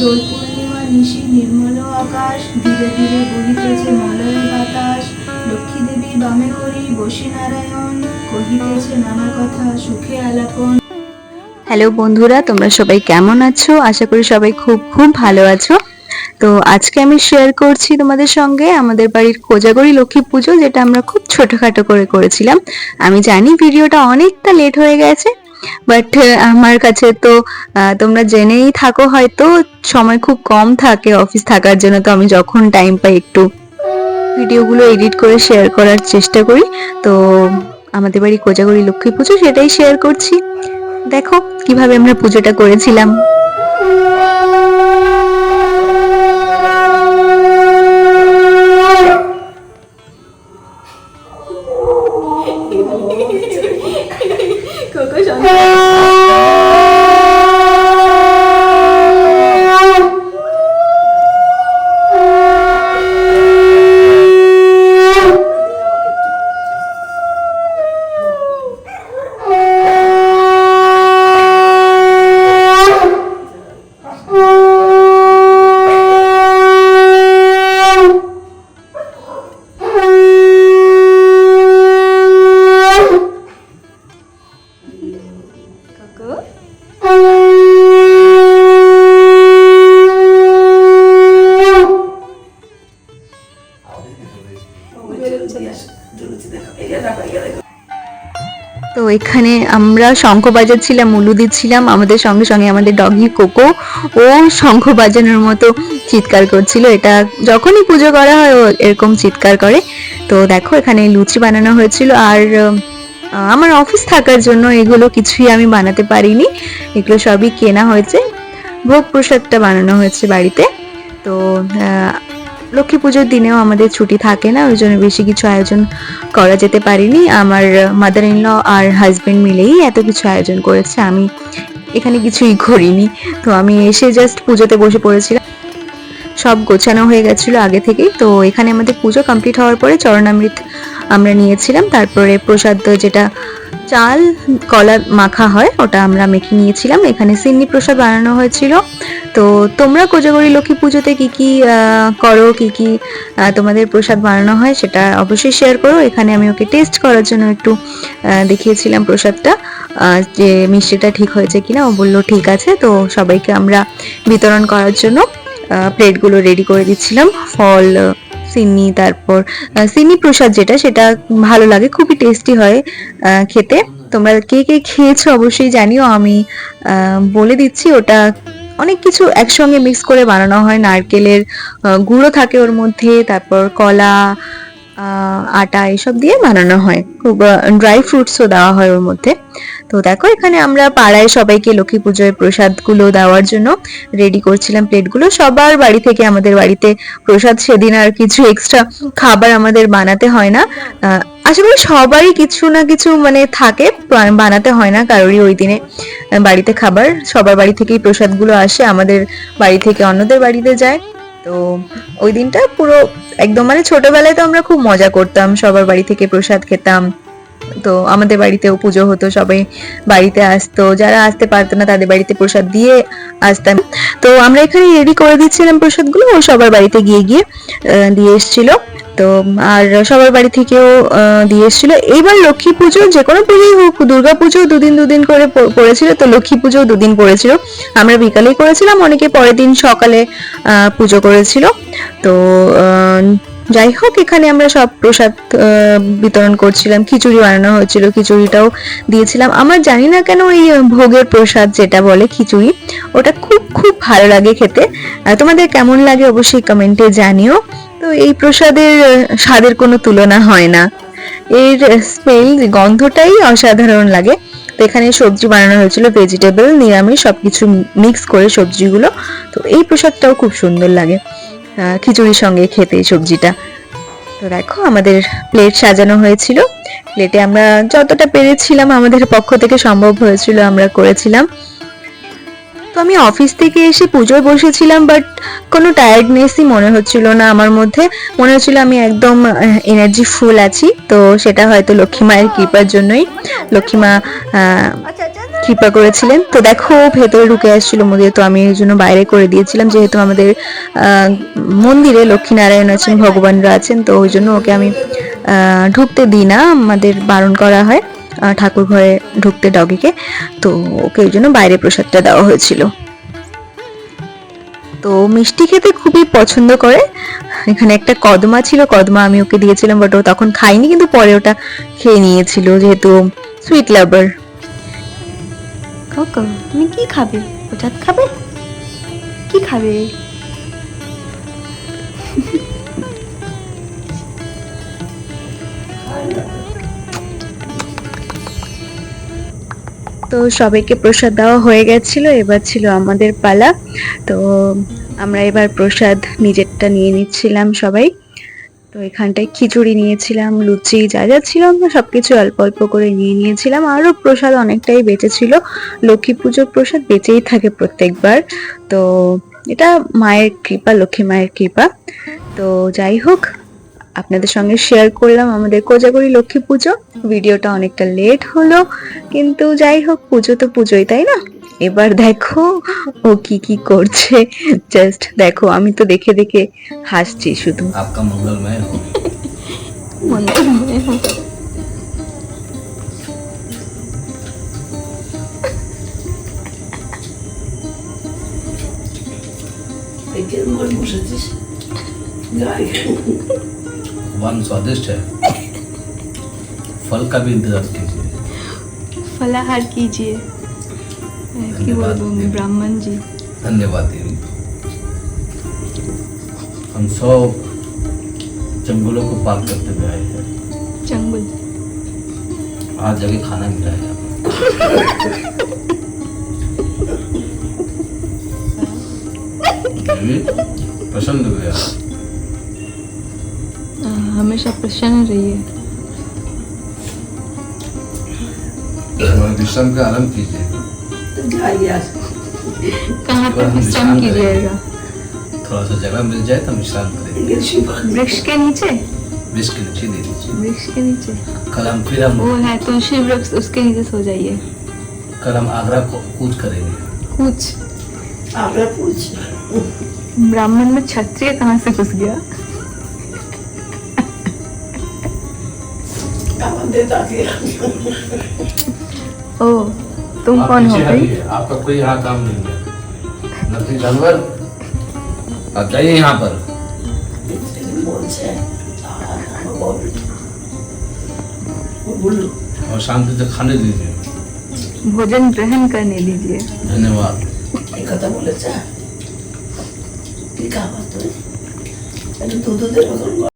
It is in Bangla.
দোল পূর্ণিমা নিশি নির্মল আকাশ, ধীরে ধীরে বহিতেছে মলয় বাতাস। লক্ষ্মী দেবী বামে করি বসি নারায়ণ, কহিতেছে নানা কথা, সুখে আলাপন। হ্যালো বন্ধুরা, তোমরা সবাই কেমন আছো? আশা করি সবাই খুব খুব ভালো আছো। তো আজকে আমি শেয়ার করছি তোমাদের সঙ্গে আমাদের বাড়ির কোজাগরি লক্ষ্মী পুজো, যেটা আমরা খুব ছোটোখাটো করে করেছিলাম। আমি জানি ভিডিওটা অনেকটা লেট হয়ে গেছে বাট আমার কাছে তো তোমরা জেনেই থাকো হয়তো সময় খুব কম থাকে অফিস থাকার জন্য, তো আমি যখন টাইম পাই একটু ভিডিওগুলো এডিট করে শেয়ার করার চেষ্টা করি। তো আমাদের বাড়ি কোজাগরি লক্ষ্মী পুজো, সেটাই শেয়ার করছি। দেখো কীভাবে আমরা পুজোটা করেছিলাম। এখানে আমরা শঙ্খ বাজাচ্ছিলাম উলু দিচ্ছিলাম আমাদের সঙ্গে সঙ্গে আমাদের ডগি কোকো ও শঙ্খ বাজানোর মতো চিৎকার করছিল। এটা যখনই পুজো করা হয়, ও এরকম চিৎকার করে। তো দেখো, এখানে লুচি বানানো হয়েছিল আর আমার অফিস থাকার জন্য এগুলো কিছুই আমি বানাতে পারিনি। এগুলো সবই কেনা হয়েছে। ভোগ প্রসাদটা বানানো হয়েছে বাড়িতে। তো লক্ষ্মী পুজোর দিনেও আমাদের ছুটি থাকে না, ওই জন্য বেশি কিছু আয়োজন করা যেতে পারিনি। আমার মাদার ইন ল আর হাজবেন্ড মিলেই এত কিছু আয়োজন করেছে, আমি এখানে কিছুই করিনি। তো আমি এসে জাস্ট পুজোতে বসে পড়েছিলাম। সব গোছানো হয়ে গেছিল আগে থেকেই। তো এখানে আমাদের পুজো কমপ্লিট হওয়ার পরে চরণামৃত আমরা নিয়েছিলাম, তারপরে প্রসাদ যেটা চাল, কলা মাখা হয়, ওটা আমরা মেখে নিয়েছিলাম। এখানে সিন্নি প্রসাদ বানানো হয়েছিল। তো তোমরা কোজাগরি লক্ষ্মী পুজোতে কি কি করো, কি কি তোমাদের প্রসাদ বানানো হয় সেটা অবশ্যই শেয়ার করো। এখানে আমি ওকে টেস্ট করার জন্য একটু দেখিয়েছিলাম প্রসাদটা। যে মিষ্টিটা ঠিক হয়েছে কিনা, ও বলল ঠিক আছে। তো সবাইকে আমরা বিতরণ করার জন্য প্লেটগুলো রেডি করে দিচ্ছিলাম। ফল সিন্নি, তারপর সিন্নি প্রসাদ যেটা, সেটা ভালো লাগে, খুবই টেস্টি হয় খেতে। তোমরা কে কে খেয়েছো অবশ্যই জানিও, আমি বলে দিচ্ছি, ওটা অনেক কিছু একসঙ্গে মিক্স করে বানানো হয়, নারকেলের গুঁড়ো থাকে ওর মধ্যে, তারপর কলা আটা এসব দিয়ে বানানো হয়। খুব ড্রাই ফ্রুটসও দেওয়া হয় ওর মধ্যে। তো দেখো, এখানে আমরা পাড়ায় সবাইকে লক্ষ্মী পুজোয় প্রসাদগুলো দেওয়ার জন্য রেডি করছিলাম প্লেটগুলো সবার বাড়ি থেকে আমাদের বাড়িতে প্রসাদ সেদিন আর কিছু এক্সট্রা খাবার আমাদের বানাতে হয় না। আশা করি সবারই কিছু না কিছু মানে থাকে বানাতে হয় না কারোরই ওই দিনে। বাড়িতে খাবার, সবার বাড়ি থেকেই প্রসাদগুলো আসে, আমাদের বাড়ি থেকে অন্যদের বাড়িতে যায়। তো ওই দিনটা পুরো একদম মানে ছোটবেলায় তো আমরা খুব মজা করতাম, সবার বাড়ি থেকে প্রসাদ খেতাম। তো আমাদের বাড়িতেও পুজো হতো, সবাই বাড়িতে আসতো, যারা আসতে পারতো না তাদের বাড়িতে প্রসাদ দিয়ে আসতাম। তো আমরা এখানে রেডি করে দিচ্ছিলাম প্রসাদগুলো, ও সবার বাড়িতে গিয়ে গিয়ে দিয়ে এসেছিল। তো, আর সবার বাড়ি থেকেও দিয়ে এসেছিল। এইবার লক্ষ্মী পুজো, যে কোনো পুজোই হোক, দুর্গা পুজো দুদিন দুদিন করে পড়েছিল, তো লক্ষ্মী পুজো দুদিন পড়েছিল। আমরা বিকালেই করেছিলাম, অনেকে পরের দিন সকালে পুজো করেছিল। তো যাই হোক, এখানে আমরা সব প্রসাদ বিতরণ করছিলাম। খিচুড়ি বানানো হয়েছিল, খিচুড়িটাও দিয়েছিলাম। আমার জানি না কেন ওই ভোগের প্রসাদ যেটা বলে খিচুড়ি, ওটা খুব খুব ভালো লাগে খেতে। তোমাদের কেমন লাগে অবশ্যই কমেন্টে জানিও। তো এই প্রসাদের স্বাদের কোনো তুলনা হয় না। এর স্মেল গন্ধটাই অসাধারণ লাগে। তো এখানে সবজি বানানো হয়েছিল ভেজিটেবল নিরামিষ, সবকিছু মিক্স করে সবজিগুলো। তো এই প্রসাদটাও খুব সুন্দর লাগে খিচুড়ির সঙ্গে খেতে এই সবজিটা। তো দেখো, আমাদের প্লেট সাজানো হয়েছিল। প্লেটে আমরা যতটা পেরেছিলাম, আমাদের পক্ষ থেকে সম্ভব হয়েছিল, আমরা করেছিলাম। তো আমি অফিস থেকে এসে পুজোয় বসেছিলাম বাট কোনো টায়ার্ডনেসই মনে হচ্ছিল না আমার মধ্যে। মনে হচ্ছিল আমি একদম এনার্জি ফুল আছি তো সেটা হয়তো লক্ষ্মী মায়ের কৃপার জন্যই। লক্ষ্মী মা কৃপা করেছিলেন। তো দেখো ভেতরে ঢুকে আসছিল মন্দিরে তো আমি এই জন্য বাইরে করে দিয়েছিলাম। যেহেতু আমাদের মন্দিরে লক্ষ্মীনারায়ণ আছেন ভগবানরা আছেন তো ওই জন্য ওকে আমি ঢুকতে দিই না। আমাদের বারণ করা হয়। ঠাকুর ঘরে ঢুকতে ডগিকে। তো ওকে ওই জন্য বাইরে প্রসাদটা দেওয়া হয়েছিল। তো মিষ্টি খেতে খুবই পছন্দ করে। এখানে একটা কদমা ছিল, কদমা আমি ওকে দিয়েছিলাম বাট ও তখন খাইনি কিন্তু পরে ওটা খেয়ে নিয়েছিল, যেহেতু সুইট লাভার তুমি কি খাবে? প্রসাদ খাবে? কি খাবে? তো সবাইকে প্রসাদ দেওয়া হয়ে গেছিল, এবার ছিল আমাদের পালা। তো আমরা এবার প্রসাদ নিজেরটা নিয়ে নিচ্ছিলাম সবাই। তো এখানটায় খিচুড়ি নিয়েছিলাম, লুচি যা যা ছিল আমরা সব কিছু অল্প অল্প করে নিয়ে নিয়েছিলাম। আরও প্রসাদ অনেকটাই বেঁচেছিল। লক্ষ্মী পুজোর প্রসাদ বেঁচেই থাকে প্রত্যেকবার। তো এটা মায়ের কৃপা, লক্ষ্মী মায়ের কৃপা। তো যাই হোক আপনাদের সঙ্গে শেয়ার করলাম আমাদের কোজাগরি লক্ষ্মী পুজো। ভিডিওটা অনেকটা লেট হলো কিন্তু যাই হোক পুজো তো পুজোই তাই না? এবার দেখো ও কি কি করছে। জাস্ট দেখো আমি তো দেখে দেখে হাসছি শুধু। আপকা মঙ্গলময় হোক মঙ্গলময় হোক भगवान स्वादिष्ट है। फल का भी इंतज़ार कीजिए। फलाहार कीजिए। ब्राह्मण जी। धन्यवाद देवी हम सौ जंगलों को पार करते हुए आए हैं। जंगल आज जगह खाना मिला है। हम्म, पसंद हुआ हमेशा प्रसन्न रहिए। विश्राम का आरंभ कीजिए। कहाँ पर विश्राम कीजिएगा। थोड़ा सा जगह मिल जाए तो हम विश्राम करेंगे वृक्ष के नीचे? वृक्ष के नीचे दे दीजिए वृक्ष के नीचे? कल हम फिर हम वो है तुलसी वृक्ष उसके नीचे सो जाइए। कल हम आगरा को कूच करेंगे। कुछ ब्राह्मण में क्षत्रिय कहाँ से घुस गया? ओ तुम आप कौन हो भाई? आपका कोई यहाँ काम नहीं है। नकली जानवर आप जाइए यहाँ पर। और शांति से खाने दीजिए। भोजन ग्रहण करने दीजिए। धन्यवाद। কথা